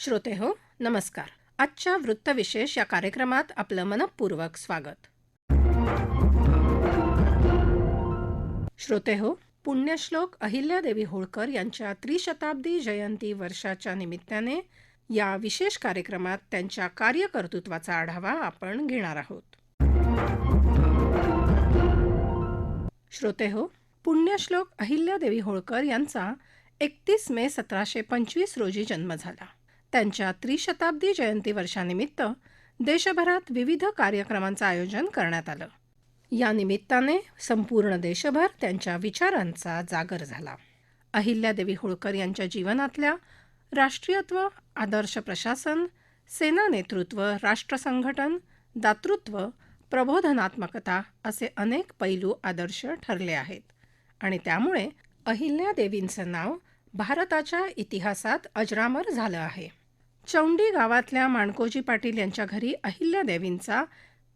श्रोते हो नमस्कार. आजच्या वृत्तविशेष या कार्यक्रमात आपलं मनपूर्वक स्वागत. श्रोते हो पुण्यश्लोक अहिल्यादेवी होळकर यांच्या त्रिशताब्दी जयंती वर्षाच्या निमित्ताने या विशेष कार्यक्रमात त्यांच्या कार्यकर्तृत्वाचा आढावा आपण घेणार आहोत. श्रोते हो पुण्यश्लोक अहिल्यादेवी होळकर यांचा एकतीस मे सतराशे पंचवीस रोजी जन्म झाला. त्यांच्या त्रिशताब्दी जयंती वर्षानिमित्त देशभरात विविध कार्यक्रमांचं आयोजन करण्यात आलं. या निमित्ताने संपूर्ण देशभर त्यांच्या विचारांचा जागर झाला. अहिल्यादेवी होळकर यांच्या जीवनातल्या राष्ट्रीयत्व आदर्श प्रशासन सेना नेतृत्व राष्ट्रसंघटन दातृत्व प्रबोधनात्मकता असे अनेक पैलू आदर्श ठरले आहेत आणि त्यामुळे अहिल्यादेवींचं नाव भारताच्या इतिहासात अजरामर झालं आहे. चौंडी गावातल्या माणकोजी पाटील यांच्या घरी अहिल्यादेवींचा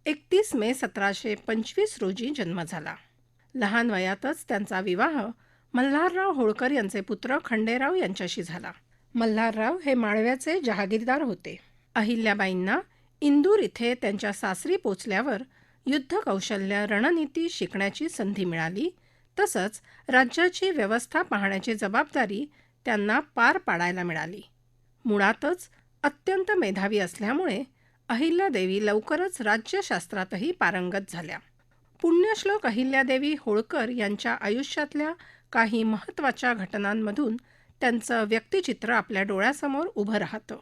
एकतीस मे सतराशे पंचवीस रोजी जन्म झाला. लहान वयातच त्यांचा विवाह मल्हारराव होळकर यांचे पुत्र खंडेराव यांच्याशी झाला. मल्हारराव हे माळव्याचे जहागीरदार होते. अहिल्याबाईंना इंदूर इथे त्यांच्या सासरी पोचल्यावर युद्ध कौशल्य रणनीती शिकण्याची संधी मिळाली तसंच राज्याची व्यवस्था पाहण्याची जबाबदारी त्यांना पार पाडायला मिळाली. मुळातच अत्यंत मेधावी असल्यामुळे अहिल्यादेवी लवकरच राज्यशास्त्रातही पारंगत झाल्या. पुण्यश्लोक अहिल्यादेवी होळकर यांच्या आयुष्यातल्या काही महत्त्वाच्या घटनांमधून त्यांचं व्यक्तिचित्र आपल्या डोळ्यासमोर उभं राहतं.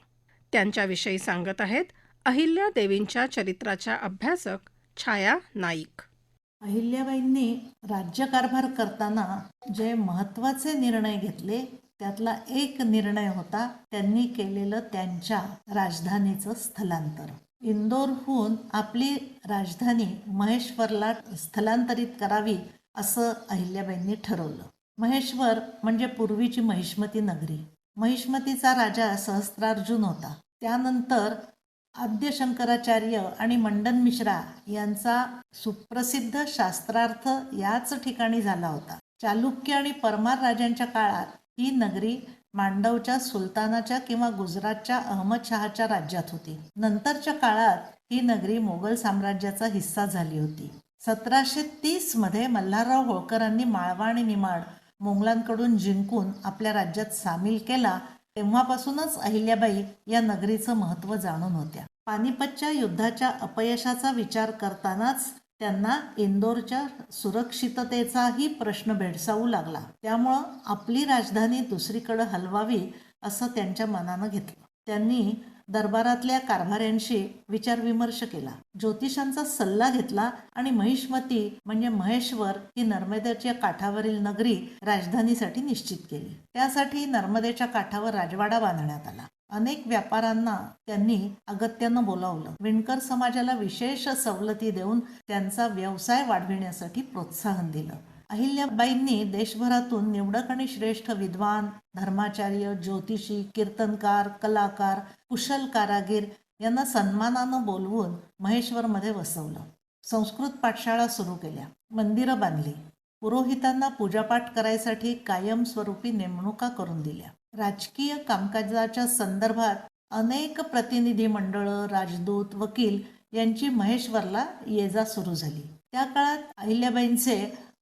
त्यांच्याविषयी सांगत आहेत अहिल्यादेवींच्या चरित्राच्या अभ्यासक छाया नाईक. अहिल्याबाईंनी राज्यकारभार करताना जे महत्त्वाचे निर्णय घेतले त्यातला एक निर्णय होता त्यांनी केलेलं त्यांच्या राजधानीचं स्थलांतर. इंदोरहून आपली राजधानी महेश्वरला स्थलांतरित करावी असं अहिल्याबाईंनी ठरवलं. महेश्वर म्हणजे पूर्वीची महिष्मती नगरी. महिष्मतीचा राजा सहस्त्रार्जुन होता. त्यानंतर आद्य शंकराचार्य आणि मंडन मिश्रा यांचा सुप्रसिद्ध शास्त्रार्थ याच ठिकाणी झाला होता. चालुक्य आणि परमार राजांच्या काळात ही नगरी मांडवच्या सुलतानाच्या किंवा गुजरातच्या अहमदशहाच्या राज्यात होती. नंतरच्या काळात ही नगरी मोगल साम्राज्याचा हिस्सा झाली होती. सतराशे तीसमध्ये मल्हारराव होळकरांनी माळवा आणि निमाड मोगलांकडून जिंकून आपल्या राज्यात सामील केला तेव्हापासूनच अहिल्याबाई या नगरीचं महत्त्व जाणून होत्या. पानिपतच्या युद्धाच्या अपयशाचा विचार करतानाच त्यांना इंदोरच्या सुरक्षिततेचाही प्रश्न भेडसावू लागला. त्यामुळं आपली राजधानी दुसरीकडं हलवावी असं त्यांच्या मनानं घेतलं. त्यांनी दरबारातल्या कारभाऱ्यांशी विचारविमर्श केला. ज्योतिषांचा सल्ला घेतला आणि महिष्मती म्हणजे महेश्वर ही नर्मदेच्या काठावरील नगरी राजधानीसाठी निश्चित केली. त्यासाठी नर्मदेच्या काठावर राजवाडा बांधण्यात आला. अनेक व्यापाऱ्यांना त्यांनी अगत्यानं बोलावलं. विणकर समाजाला विशेष सवलती देऊन त्यांचा व्यवसाय वाढविण्यासाठी प्रोत्साहन दिलं. अहिल्याबाईंनी देशभरातून निवडक आणि श्रेष्ठ विद्वान धर्माचार्य ज्योतिषी कीर्तनकार कलाकार कुशल कारागीर यांना सन्मानानं बोलवून महेश्वरमध्ये वसवलं. संस्कृत पाठशाळा सुरू केल्या. मंदिरं बांधली. पुरोहितांना पूजापाठ करायसाठी कायमस्वरूपी नेमणुका करून दिल्या. राजकीय कामकाजाच्या संदर्भात अनेक प्रतिनिधी मंडळं राजदूत वकील यांची महेश्वरला ये जा सुरू झाली. त्या काळात अहिल्याबाईंचे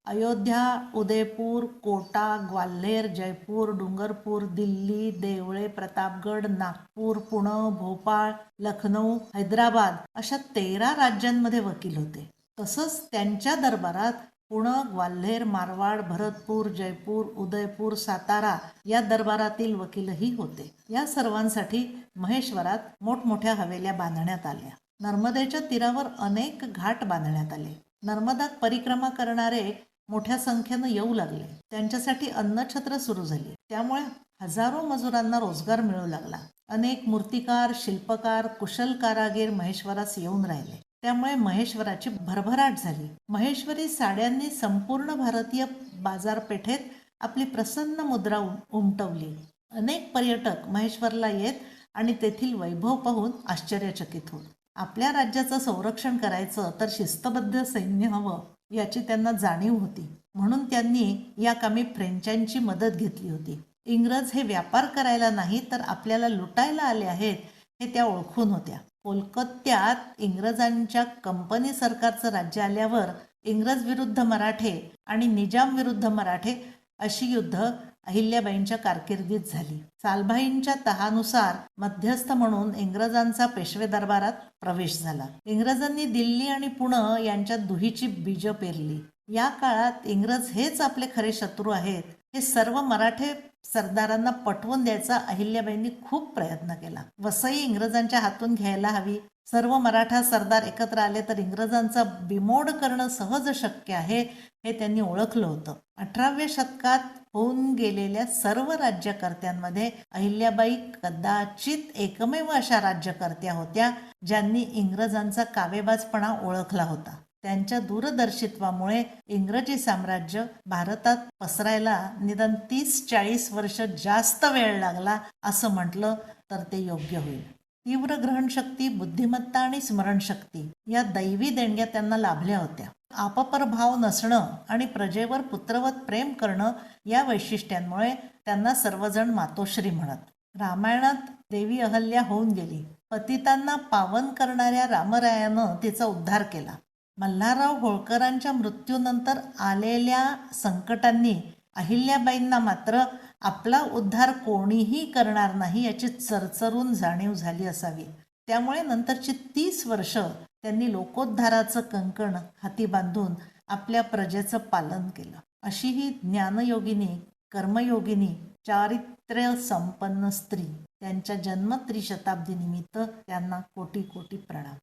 अयोध्या उदयपूर कोटा ग्वाल्हेर जयपूर डुंगरपूर दिल्ली देवळे प्रतापगड नागपूर पुणे भोपाळ लखनौ हैदराबाद अशा तेरा राज्यांमध्ये वकील होते. तसंच त्यांच्या दरबारात पुणे ग्वाल्हेर मारवाड भरतपूर जयपूर उदयपूर सातारा या दरबारातील वकीलही होते. या सर्वांसाठी महेश्वरात मोठमोठ्या हवेल्या बांधण्यात आल्या. नर्मदेच्या तीरावर अनेक घाट बांधण्यात आले. नर्मदात परिक्रमा करणारे मोठ्या संख्येनं येऊ लागले. त्यांच्यासाठी अन्नछत्र सुरू झाली. त्यामुळे हजारो मजुरांना रोजगार मिळू लागला. अनेक मूर्तिकार शिल्पकार कुशल कारागीर महेश्वरास येऊन राहिले. त्यामुळे महेश्वराची भरभराट झाली. महेश्वरी साड्यांनी संपूर्ण भारतीय बाजारपेठेत आपली प्रसन्न मुद्रा उम- उमटवली. अनेक पर्यटक महेश्वरला येत आणि तेथील वैभव पाहून आश्चर्यचकित होत. आपल्या राज्याचं संरक्षण करायचं तर शिस्तबद्ध सैन्य हवं याची त्यांना जाणीव होती. म्हणून त्यांनी या कामी फ्रेंचांची मदत घेतली होती. इंग्रज हे व्यापार करायला नाही तर आपल्याला लुटायला आले आहेत हे त्या ओळखून होत्या. कोलकात्यात इंग्रजांच्या कंपनी सरकारचं राज्य आल्यावर इंग्रज विरुद्ध मराठे आणि निजाम विरुद्ध मराठे अशी युद्ध अहिल्याबाईंच्या कारकिर्दीत झाली. सालभाईंच्या तहानुसार मध्यस्थ म्हणून इंग्रजांचा पेशवे दरबारात प्रवेश झाला. इंग्रजांनी दिल्ली आणि पुणे यांच्या दुहीची बीज पेरली. या काळात इंग्रज हेच आपले खरे शत्रू आहेत हे सर्व मराठे सरदारांना पटवून द्यायचा अहिल्याबाईंनी खूप प्रयत्न केला. वसई इंग्रजांच्या हातून घ्यायला हवी. सर्व मराठा सरदार एकत्र आले तर इंग्रजांचा बिमोड करणं सहज शक्य आहे हे त्यांनी ओळखलं होतं. अठराव्या शतकात होऊन गेलेल्या सर्व राज्यकर्त्यांमध्ये अहिल्याबाई कदाचित एकमेव अशा राज्यकर्त्या होत्या ज्यांनी इंग्रजांचा कावेबाजपणा ओळखला होता. त्यांच्या दूरदर्शित्वामुळे इंग्रजी साम्राज्य भारतात पसरायला निदान तीस चाळीस वर्ष जास्त वेळ लागला असं म्हटलं तर ते योग्य होईल. तीव्र ग्रहणशक्ती बुद्धिमत्ता आणि स्मरणशक्ती या दैवी देणग्या त्यांना लाभल्या होत्या. आपप्रभाव नसणं आणि प्रजेवर पुत्रवत प्रेम करणं या वैशिष्ट्यांमुळे त्यांना सर्वजण मातोश्री म्हणत. रामायणात देवी अहल्या होऊन गेली. पतितांना पावन करणाऱ्या रामरायानं तिचा उद्धार केला. मल्हारराव होळकरांच्या मृत्यूनंतर आलेल्या संकटांनी अहिल्याबाईंना मात्र आपला उद्धार कोणीही करणार नाही याची चरचरून जाणीव झाली असावी. त्यामुळे नंतरची तीस वर्ष त्यांनी लोकोद्धाराचं कंकण हाती बांधून आपल्या प्रजेचं पालन केलं. अशी ही ज्ञानयोगिनी कर्मयोगिनी चारित्र्य संपन्न स्त्री त्यांच्या जन्म त्रिशताब्दी निमित्त त्यांना कोटी कोटी प्रणाम.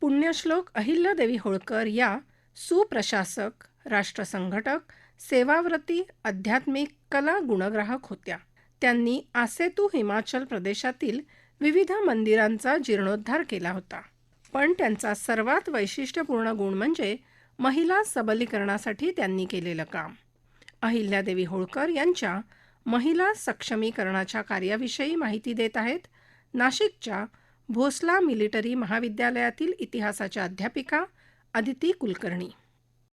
पुण्यश्लोक अहिल्यादेवी होळकर या सुप्रशासक राष्ट्रसंघटक सेवाव्रती आध्यात्मिक कला गुणग्राहक होत्या. त्यांनी आसेतू हिमाचल प्रदेशातील विविध मंदिरांचा जीर्णोद्धार केला होता. पण त्यांचा सर्वात वैशिष्ट्यपूर्ण गुण म्हणजे महिला सबलीकरणासाठी त्यांनी केलेलं काम. अहिल्यादेवी होळकर यांच्या महिला सक्षमीकरणाच्या कार्याविषयी माहिती देत आहेत. नाशिकच्या भोसला मिलिटरी महाविद्यालयातील इतिहासाच्या अध्यापिका अदिती कुलकर्णी.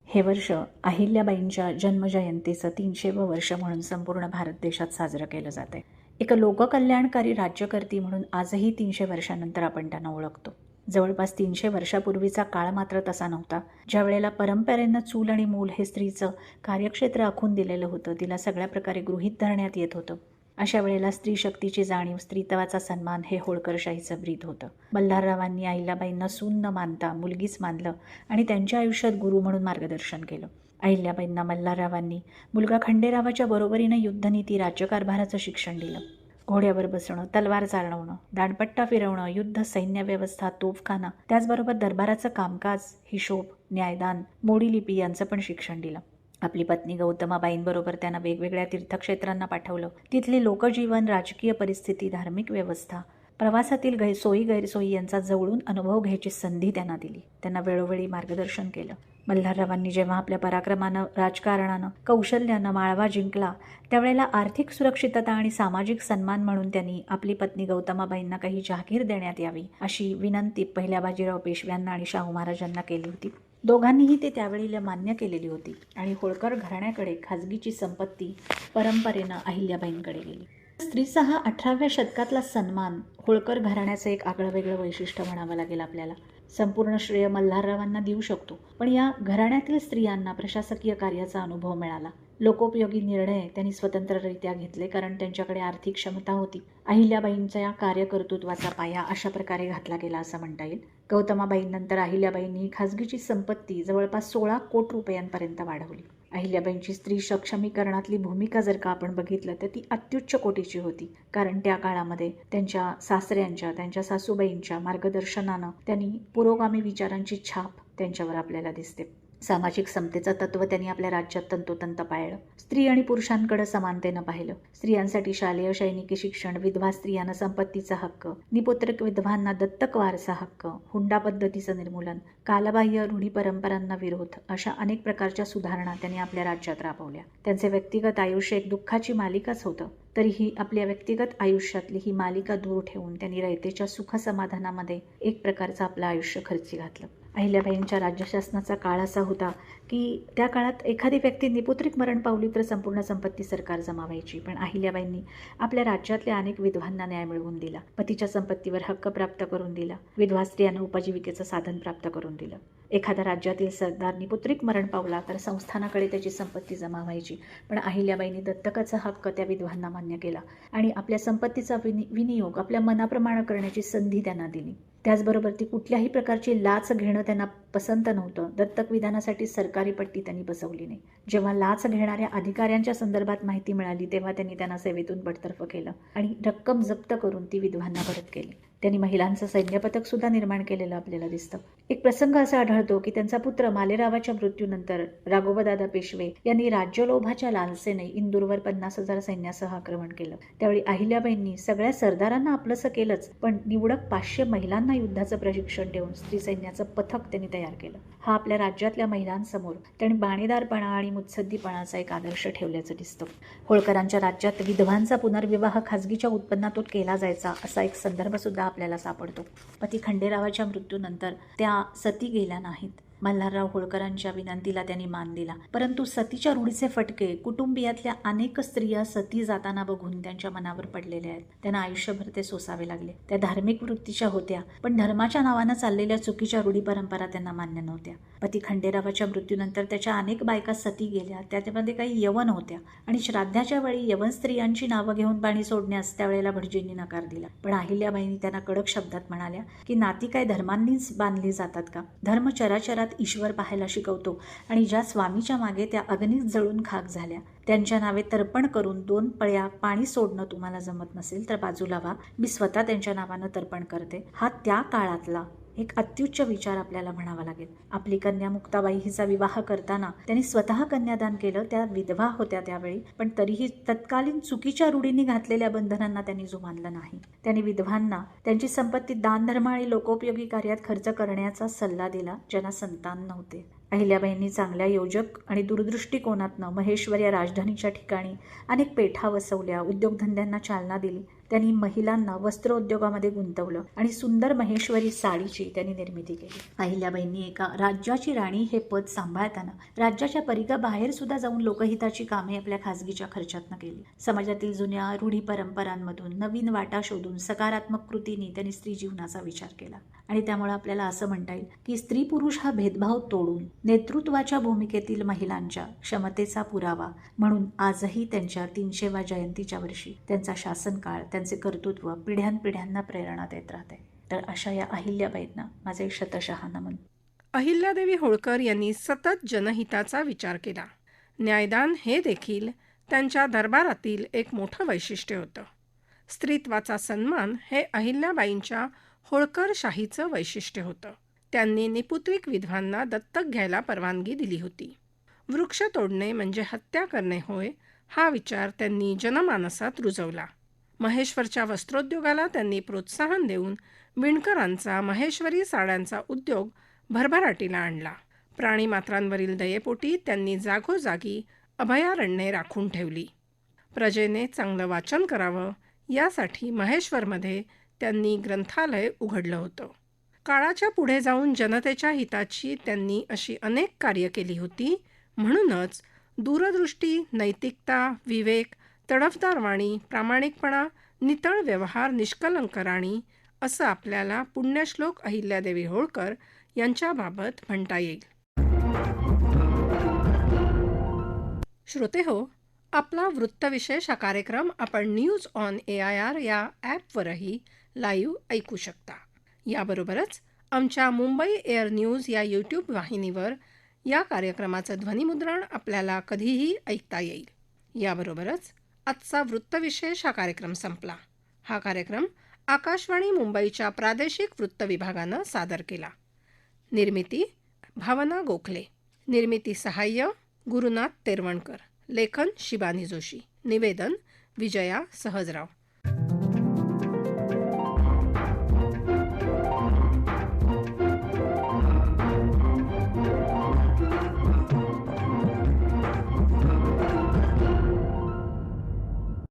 हे वर्ष अहिल्याबाईंच्या जन्मजयंतीचं तीनशेवं वर्ष म्हणून संपूर्ण भारत देशात साजरं केलं जाते एक लोककल्याणकारी राज्यकर्ती म्हणून आजही तीनशे वर्षानंतर आपण त्यांना ओळखतो. जवळपास तीनशे वर्षापूर्वीचा काळ मात्र तसा नव्हता. ज्या वेळेला परंपरेनं चूल आणि मूल हे स्त्रीचं कार्यक्षेत्र आखून दिलेलं होतं तिला सगळ्या प्रकारे गृहीत धरण्यात येत होतं. अशा वेळेला स्त्री शक्तीची जाणीव स्त्रीत्वाचा सन्मान हे होळकरशाहीचं ब्रीद होतं. मल्हाररावांनी अहिल्याबाईंना सून न मानता मुलगीच मानलं आणि त्यांच्या आयुष्यात गुरु म्हणून मार्गदर्शन केलं. अहिल्याबाईंना मल्हाररावांनी मुलगा खंडेरावाच्या बरोबरीनं युद्धनीती राज्यकारभाराचं शिक्षण दिलं. घोड्यावर बसणं तलवार चालवणं दांडपट्टा फिरवणं युद्ध सैन्य व्यवस्था तोफखाना त्याचबरोबर दरबाराचं कामकाज हिशोब न्यायदान मोडी लिपी यांचं पण शिक्षण दिलं. आपली पत्नी गौतमाबाईंबरोबर त्यांना वेगवेगळ्या तीर्थक्षेत्रांना पाठवलं. तिथली लोकजीवन राजकीय परिस्थिती धार्मिक व्यवस्था प्रवासातील गै सोयी गैरसोयी यांचा जवळून अनुभव घ्यायची संधी त्यांना दिली. त्यांना वेळोवेळी मार्गदर्शन केलं. मल्हाररावांनी जेव्हा आपल्या पराक्रमानं राजकारणानं कौशल्यानं माळवा जिंकला त्यावेळेला आर्थिक सुरक्षितता आणि सामाजिक सन्मान म्हणून त्यांनी आपली पत्नी गौतमाबाईंना काही जाहीर देण्यात यावी अशी विनंती पहिल्या बाजीराव पेशव्यांना आणि शाहू महाराजांना केली होती. दोघांनीही ते त्यावेळीला मान्य केलेली होती आणि होळकर घराण्याकडे खाजगीची संपत्ती परंपरेनं अहिल्याबाईंकडे गेली. स्त्रीचा हा अठराव्या शतकातला सन्मान होळकर घराण्याचं एक आगळं वेगळं वैशिष्ट्य म्हणावं लागेल आपल्याला. संपूर्ण श्रेय मल्हाररावांना देऊ शकतो पण या घराण्यातील स्त्रियांना प्रशासकीय कार्याचा अनुभव मिळाला. लोकोपयोगी निर्णय त्यांनी स्वतंत्ररित्या घेतले कारण त्यांच्याकडे आर्थिक क्षमता होती. अहिल्याबाईंच्या या कार्यकर्तृत्वाचा पाया अशा प्रकारे घातला गेला असं म्हणता येईल. गौतमाबाईंनंतर अहिल्याबाईंनी खाजगीची संपत्ती जवळपास सोळा कोटी रुपयांपर्यंत वाढवली. अहिल्याबाईंची स्त्री सक्षमीकरणातली भूमिका जर का आपण बघितलं तर ती अत्युच्च कोटीची होती. कारण त्या काळामध्ये त्यांच्या सासऱ्यांच्या त्यांच्या सासूबाईंच्या मार्गदर्शनानं त्यांनी पुरोगामी विचारांची छाप त्यांच्यावर आपल्याला दिसते. सामाजिक समतेचं तत्व त्यांनी आपल्या राज्यात तंतोतंत पाळलं. स्त्री आणि पुरुषांकडे समानतेनं पाहिलं. स्त्रियांसाठी शालेय सैनिकी शिक्षण विधवा स्त्रियांना संपत्तीचा हक्क निपुत्रक विधवांना दत्तक वारसा हक्क हुंडा पद्धतीचं निर्मूलन कालबाह्य रूढी परंपरांना विरोध अशा अनेक प्रकारच्या सुधारणा त्यांनी आपल्या राज्यात राबवल्या. त्यांचे व्यक्तिगत आयुष्य एक दुःखाची मालिकाच होतं. तरीही आपल्या व्यक्तिगत आयुष्यातली ही मालिका दूर ठेवून त्यांनी रयतेच्या सुख समाधानामध्ये एक प्रकारचं आपलं आयुष्य खर्ची घातलं. अहिल्याबाईंच्या राज्यशासनाचा काळ असा होता की त्या काळात एखादी व्यक्ती निपुत्रिक मरण पावली तर संपूर्ण संपत्ती सरकार जमावायची. पण अहिल्याबाईंनी आपल्या राज्यातल्या अनेक विधवांना न्याय मिळवून दिला. पतीच्या संपत्तीवर हक्क प्राप्त करून दिला. विधवा स्त्रियांना उपजीविकेचं साधन प्राप्त करून दिलं. एखाद्या राज्यातील सरदार निपुत्रिक मरण पावला तर संस्थानाकडे त्याची संपत्ती जमा व्हायची पण अहिल्याबाईंनी दत्तकाचा हक्क त्या विधवांना मान्य केला आणि आपल्या संपत्तीचा विनि विनियोग आपल्या मनाप्रमाणे करण्याची संधी त्यांना दिली. त्याचबरोबर ती कुठल्याही प्रकारची लाच घेणं त्यांना पसंत नव्हतं. दत्तक विधानासाठी सरकारी पट्टी त्यांनी बसवली नाही. जेव्हा लाच घेणाऱ्या अधिकाऱ्यांच्या संदर्भात माहिती मिळाली तेव्हा त्यांनी त्यांना सेवेतून बडतर्फ केलं आणि रक्कम जप्त करून ती विधवांना परत केली. त्यांनी महिलांचं सैन्य पथक सुद्धा निर्माण केलेलं आपल्याला दिसतं. एक प्रसंग असा आढळतो की त्यांचा पुत्र मालेरावाच्या मृत्यूनंतर राघोबदादा पेशवे यांनी राज्यलोभाच्या लालसेने इंदूरवर पन्नास हजार सैन्यासह आक्रमण केलं. त्यावेळी अहिल्याबाईंनी सगळ्या सरदारांना आपलंसं केलंच पण निवडक पाचशे महिलांना युद्धाचं प्रशिक्षण देऊन स्त्री सैन्याचं पथक त्यांनी तयार केलं. हा आपल्या राज्यातल्या महिलांसमोर त्यांनी बाणेदारपणा आणि मुत्सद्दीपणाचा एक आदर्श ठेवल्याचं दिसतं. होळकरांच्या राज्यात विधवांचा पुनर्विवाह खाजगीच्या उत्पन्नातून केला जायचा असा एक संदर्भ सुद्धा आपल्याला सापडतो. पती खंडेरावाच्या मृत्यूनंतर त्या सती गेल्या नाहीत. मल्हारराव होळकरांच्या विनंतीला त्यांनी मान दिला. परंतु सतीच्या रूढीचे फटके कुटुंबियातल्या अनेक स्त्रिया सती जाताना बघून त्यांच्या मनावर पडलेले आहेत. त्यांना आयुष्यभर ते सोसावे लागले. त्या धार्मिक वृत्तीच्या होत्या पण धर्माच्या नावानं चाललेल्या चुकीच्या रूढी परंपरा त्यांना मान्य नव्हत्या. पती खंडेरावाच्या मृत्यूनंतर त्याच्या अनेक बायका सती गेल्या त्यामध्ये काही यवन होत्या. आणि श्राद्धाच्या वेळी यवन स्त्रियांची नावं घेऊन पाणी सोडण्यास त्यावेळेला भटजींनी नकार दिला. पण अहिल्याबाईंनी त्यांना कडक शब्दात म्हणाल्या की नाती काय धर्मांनीच बांधली जातात का? धर्म चराचरात ईश्वर पाहायला शिकवतो. आणि ज्या स्वामीच्या मागे त्या अग्नीत जळून खाक झाल्या. त्यांच्या नावे तर्पण करून दोन पळ्या पाणी सोडणं तुम्हाला जमत नसेल तर बाजूला व्हा. मी स्वतः त्यांच्या नावानं तर्पण करते. हा त्या काळातला एक अत्युच्च विचार आपल्याला म्हणावा लागेल. आपली कन्या मुक्ताबाई हिचा विवाह करताना त्यांनी स्वतः कन्यादान केलं त्या विधवा होत्या त्यावेळी पण तरीही तत्कालीन चुकीच्या रूढींनी घातलेल्या बंधनांना त्यांनी जुमानलं नाही. त्यांनी विधवांना त्यांची संपत्ती दानधर्म आणि लोकोपयोगी कार्यात खर्च करण्याचा सल्ला दिला ज्यांना संतान नव्हते. अहिल्याबाईंनी चांगल्या योजक आणि दूरदृष्टिकोनातनं महेश्वर या राजधानीच्या ठिकाणी अनेक पेठा वसवल्या उद्योगधंद्यांना चालना दिली त्यांनी महिलांना वस्त्रोद्योगामध्ये गुंतवलं आणि सुंदर महेश्वरी साडीची त्यांनी निर्मिती केली. अहिल्याबाईंनी एका राज्याची राणी हे पद सांभाळताना राज्याच्या परिघाबाहेर सुद्धा जाऊन लोकहिताची कामे आपल्या खासगीच्या खर्चातनं केली. समाजातील जुन्या रूढी परंपरांमधून नवीन वाटा शोधून सकारात्मक कृतींनी त्यांनी स्त्री जीवनाचा विचार केला. आणि त्यामुळे आपल्याला असं म्हणता येईल की स्त्री पुरुष हा भेदभाव तोडून नेतृत्वाच्या भूमिकेतील महिलांच्या क्षमतेचा पुरावा म्हणून आजही त्यांच्या तीनशेव्या जयंतीच्या वर्षी त्यांचा शासनकाळ त्यांचे कर्तृत्व पिढ्यानपिढ्यांना प्रेरणा देत राहते. तर अशा या अहिल्याबाईंना माझे शतशहा नमन अहिल्यादेवी होळकर यांनी सतत जनहिताचा विचार केला. न्यायदान हे देखील त्यांच्या दरबारातील एक मोठं वैशिष्ट्य होतं. स्त्रीत्वाचा सन्मान हे अहिल्याबाईंच्या होळकरशाहीचं वैशिष्ट्य होतं. त्यांनी निपुत्रिक विधवांना दत्तक घ्यायला परवानगी दिली होती. वृक्ष तोडणे म्हणजे हत्या करणे होय हा विचार त्यांनी जनमानसात रुजवला. महेश्वरच्या वस्त्रोद्योगाला त्यांनी प्रोत्साहन देऊन विणकरांचा महेश्वरी साड्यांचा उद्योग भरभराटीला आणला. प्राणीमात्रांवरील दयेपोटी त्यांनी जागोजागी अभयारण्ये राखून ठेवली. प्रजेने चांगलं वाचन करावं यासाठी महेश्वरमध्ये त्यांनी ग्रंथालय उघडलं होतं. काळाच्या पुढे जाऊन जनतेच्या हिताची त्यांनी अशी अनेक कार्य केली होती म्हणूनच दूरदृष्टी नैतिकता विवेक तडफदार वाणी प्रामाणिकपणा नितळ व्यवहार निष्कलंक राणी असं आपल्याला पुण्यश्लोक अहिल्यादेवी होळकर यांच्याबाबत म्हणता येईल. श्रोते हो आपला वृत्तविशेष हा कार्यक्रम आपण news on A I R या ॲपवरही लाईव्ह ऐकू शकता. याबरोबरच आमच्या मुंबई एअर न्यूज या यूट्यूब वाहिनीवर या कार्यक्रमाचं ध्वनिमुद्रण आपल्याला कधीही ऐकता येईल. याबरोबरच आजचा वृत्तविशेष हा कार्यक्रम संपला. हा कार्यक्रम आकाशवाणी मुंबईच्या प्रादेशिक वृत्त विभागानं सादर केला. निर्मिती भावना गोखले. निर्मिती सहाय्य गुरुनाथ तेरवणकर. लेखन शिबानी जोशी. निवेदन विजया सहजराव.